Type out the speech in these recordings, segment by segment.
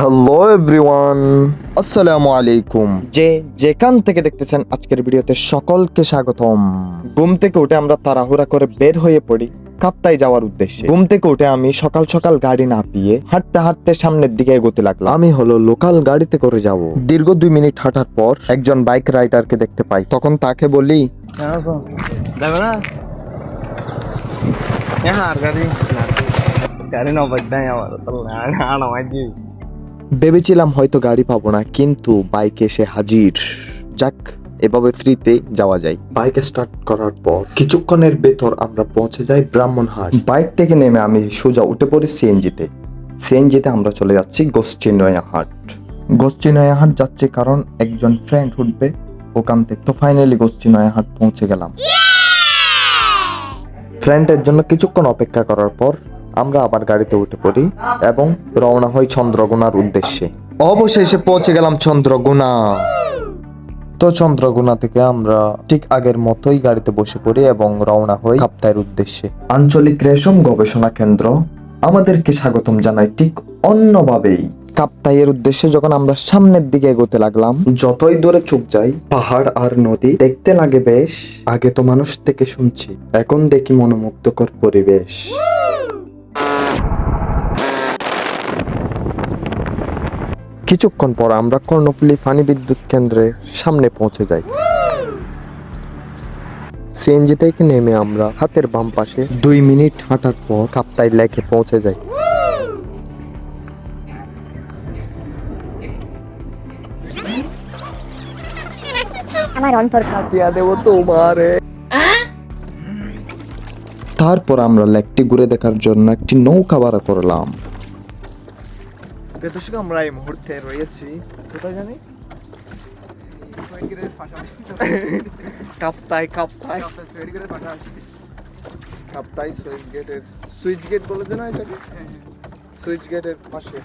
Hello everyone আসসালামু আলাইকুম যে যেখান থেকে দেখতেছেন আজকের ভিডিওতে সকলকে স্বাগতম। ঘুম থেকে উঠে আমরা তাড়াহুড়া করে বের হয়ে পড়ি কাপ্তাই যাওয়ার উদ্দেশ্যে। ঘুম থেকে উঠে আমি সকাল সকাল গাড়ি না পিয়ে হাঁটতে হাঁটতে সামনের দিকে এগোতে লাগলাম। আমি হলো লোকাল গাড়িতে করে যাব। দীর্ঘ দুই মিনিট হাঁটার পর একজন বাইক রাইডারকে দেখতে পাই। তখন তাকে বলি যাবে না ভেবেছিলাম হয়তো গাড়ি পাবো না কিন্তু বাইকে এসে হাজির। যাক এভাবে ফ্রিতে যাওয়া যায়। বাইক স্টার্ট করার পর কিছুক্ষণের ভেতর আমরা পৌঁছে যাই ব্রাহ্মণহাট বাইক থেকে নেমে আমি সোজা উঠে পড়ি সিএনজিতে। সিএনজিতে আমরা চলে যাচ্ছি গোশ্চিনয়াহাট গোশ্চিনয়াহাট যাচ্ছি কারণ একজন ফ্রেন্ড উঠবে ওখান থেকে তো ফাইনালি গোশ্চিনয়াহাট পৌঁছে গেলাম। ফ্রেন্ডের জন্য কিছুক্ষণ অপেক্ষা করার পর আমরা আবার গাড়িতে উঠে পড়ি এবং রওনা হই চন্দ্রগুনার উদ্দেশ্যে। অবশেষে পৌঁছে গেলাম চন্দ্রগুনা। তো চন্দ্রগুনা থেকে আমরা ঠিক আগের মতোই গাড়িতে বসে পড়ি এবং রওনা হই কাপ্তায়ের উদ্দেশ্যে। আঞ্চলিক রেশম গবেষণা কেন্দ্র আমাদেরকে স্বাগতম জানায় ঠিক অন্যভাবেই। কাপ্তাইয়ের উদ্দেশ্যে যখন আমরা সামনের দিকে এগোতে লাগলাম, যতই দূরে চোখ যাই, পাহাড় আর নদী দেখতে লাগে বেশ, আগে তো মানুষ থেকে শুনছি, এখন দেখি মনোমুগ্ধকর পরিবেশ। কিছুক্ষণ পর আমরা কর্ণফুলী ফানি বিদ্যুৎ কেন্দ্রের সামনে পৌঁছে যাই। সিএনজি থেকে নেমে আমরা হাতের বাম পাশে দুই মিনিট হাঁটার পর কাপ্তাই লেকে পৌঁছে যাই। আমার অন্তর কাঁপছে। তারপর আমরা লেকটি ঘুরে দেখার জন্য একটি নৌকা ভাড়া করলাম। দর্শক, আমরা এই মুহূর্তে রয়েছি। কোথায় জানি? কাপ্তাই কাপ্তাই। কাপ্তাই সুইচ গেটের সুইচ গেট বলে যে না এটাকে? সুইচ গেটের পাশে।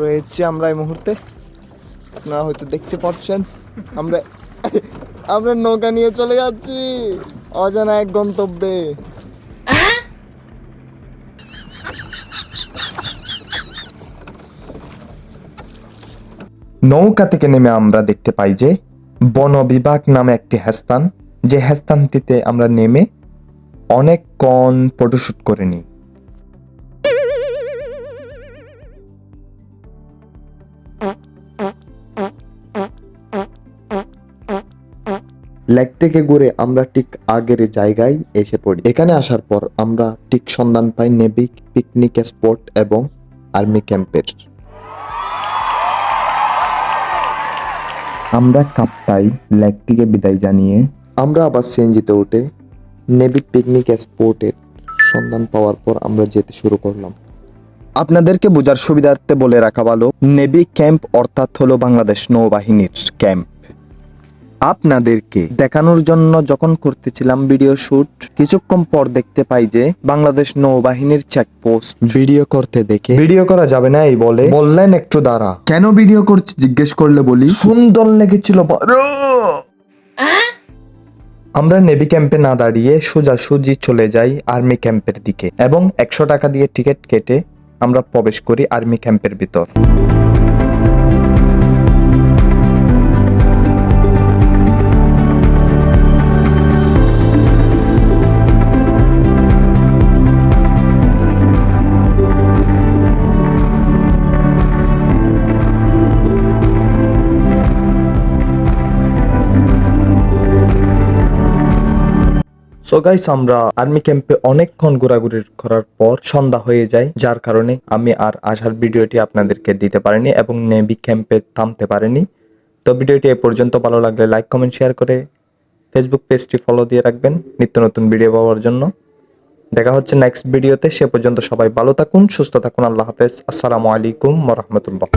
রয়েছি আমরা এই মুহূর্তে। আপনারা হয়তো দেখতে পাচ্ছেন, আমরা আমরা নৌকা নিয়ে চলে যাচ্ছি। অজানা এক গন্তব্যে। নৌকা থেকে নেমে আমরা দেখতে পাই যে বন বিভাগ নামে একটি হ্যাস্তান যে হ্যাস্তানটিতে আমরা নেমে অনেকক্ষণ ফটোশ্যুট করে নিই। লেক থেকে ঘুরে আমরা ঠিক আগের জায়গায় এসে পড়ি। এখানে আসার পর আমরা ঠিক সন্ধান পাই নেভিক পিকনিক স্পট এবং আর্মি ক্যাম্পের। আমরা কাপ্তাই লেক থেকে বিদায় জানিয়ে আমরা আবার সিএনজিতে উঠে নেভি পিকনিক স্পটের সন্ধান পাওয়ার পর আমরা যেতে শুরু করলাম। আপনাদেরকে বোঝার সুবিধার্থে বলে রাখা ভালো, নেভি ক্যাম্প অর্থাৎ হলো বাংলাদেশ নৌবাহিনীর ক্যাম্প। আপনাদেরকে দেখানোর জন্য যখন করতেছিলাম ভিডিও শুট কিছুক্ষণ পর দেখতে পাই যে বাংলাদেশ নৌবাহিনীর চেকপোস্ট ভিডিও করতে দেখে ভিডিও করা যাবে না এই বলে বললেন একটু দাঁড়া। কেন ভিডিও করছি জিজ্ঞেস করলে বলি? সুন্দর লেগেছিল। আমরা নেভি ক্যাম্পে না দাঁড়িয়ে সোজাসুজি চলে যাই আর্মি ক্যাম্পের দিকে এবং একশো টাকা দিয়ে টিকিট কেটে আমরা প্রবেশ করি আর্মি ক্যাম্পের ভিতর। সো গাইস আমরা আর্মি ক্যাম্পে অনেকক্ষণ ঘোরাঘুরি করার পর সন্ধ্যা হয়ে যায়, যার কারণে আমি আর আসার ভিডিওটি আপনাদেরকে দিতে পারিনি এবং নেভি ক্যাম্পে থামতে পারিনি। তো ভিডিওটি এ পর্যন্ত ভালো লাগলে লাইক কমেন্ট শেয়ার করে ফেসবুক পেজটি ফলো দিয়ে রাখবেন নিত্য নতুন ভিডিও পাওয়ার জন্য। দেখা হচ্ছে নেক্সট ভিডিওতে সে পর্যন্ত সবাই ভালো থাকুন, সুস্থ থাকুন, আল্লাহ হাফেজ। আসসালামু আলাইকুম রহমতুল্লাহ।